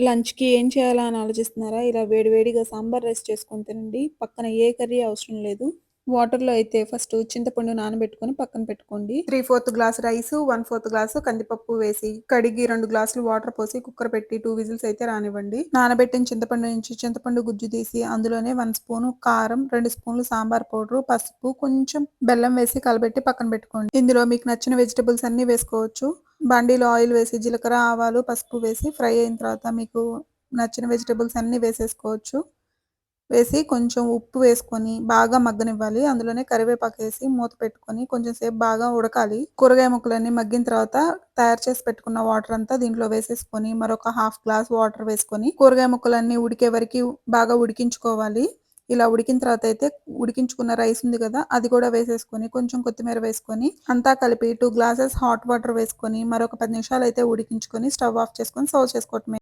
లంచ్‌కి ఏం చేయాలా అని ఆలోచిస్తున్నారా? ఇలా వేడివేడిగా సాంబార్ రైస్ చేసుకొని తినండి. పక్కన ఏ కర్రీ అవసరం లేదు. వాటర్‌లో అయితే ఫస్ట్ చింతపండు నానబెట్టుకొని పక్కన పెట్టుకోండి. 3/4 glass rice one fourth glass కందిపప్పు వేసి, కడిగి రెండు గ్లాసులు వాటర్ పోసి కుక్కర్ పెట్టి టూ విజిల్స్ అయితే రానివ్వండి. నానబెట్టిన చింతపండు నుంచి చింతపండు గుజ్జు తీసి అందులోనే వన్ స్పూన్ కారం, రెండు స్పూన్లు సాంబార్ పౌడర్ పసుపు, కొంచెం బెల్లం వేసి కలబెట్టి పక్కన పెట్టుకోండి. ఇందులో మీకు నచ్చిన వెజిటబుల్స్ అన్ని వేసుకోవచ్చు. బండిలో ఆయిల్ వేసి జీలకర్ర, ఆవాలు, పసుపు వేసి ఫ్రై అయిన తర్వాత మీకు నచ్చిన వెజిటబుల్స్ అన్నీ వేసేసుకోవచ్చు. వేసి కొంచెం ఉప్పు వేసుకొని బాగా మగ్గనివ్వాలి. అందులోనే కరివేపాకు వేసి మూత పెట్టుకొని కొంచెం సేపు బాగా ఉడకాలి. కూరగాయ ముక్కలన్నీ మగ్గిన తర్వాత తయారు చేసి పెట్టుకున్న వాటర్ అంతా దీంట్లో వేసేసుకొని మరొక హాఫ్ గ్లాస్ వాటర్ వేసుకొని కూరగాయ ముక్కలన్నీ ఉడికే వరకు బాగా ఉడికించుకోవాలి. ఇలా ఉడికిన తర్వాత అయితే ఉడికించుకున్న రైస్ ఉంది కదా అది కూడా వేసేసుకొని కొంచెం కొత్తిమీర వేసుకొని అంతా కలిపి టూ గ్లాసెస్ హాట్ వాటర్ వేసుకొని మరొక పది నిమిషాలు అయితే ఉడికించుకొని స్టవ్ ఆఫ్ చేసుకొని సర్వ్ చేసుకోవటమే.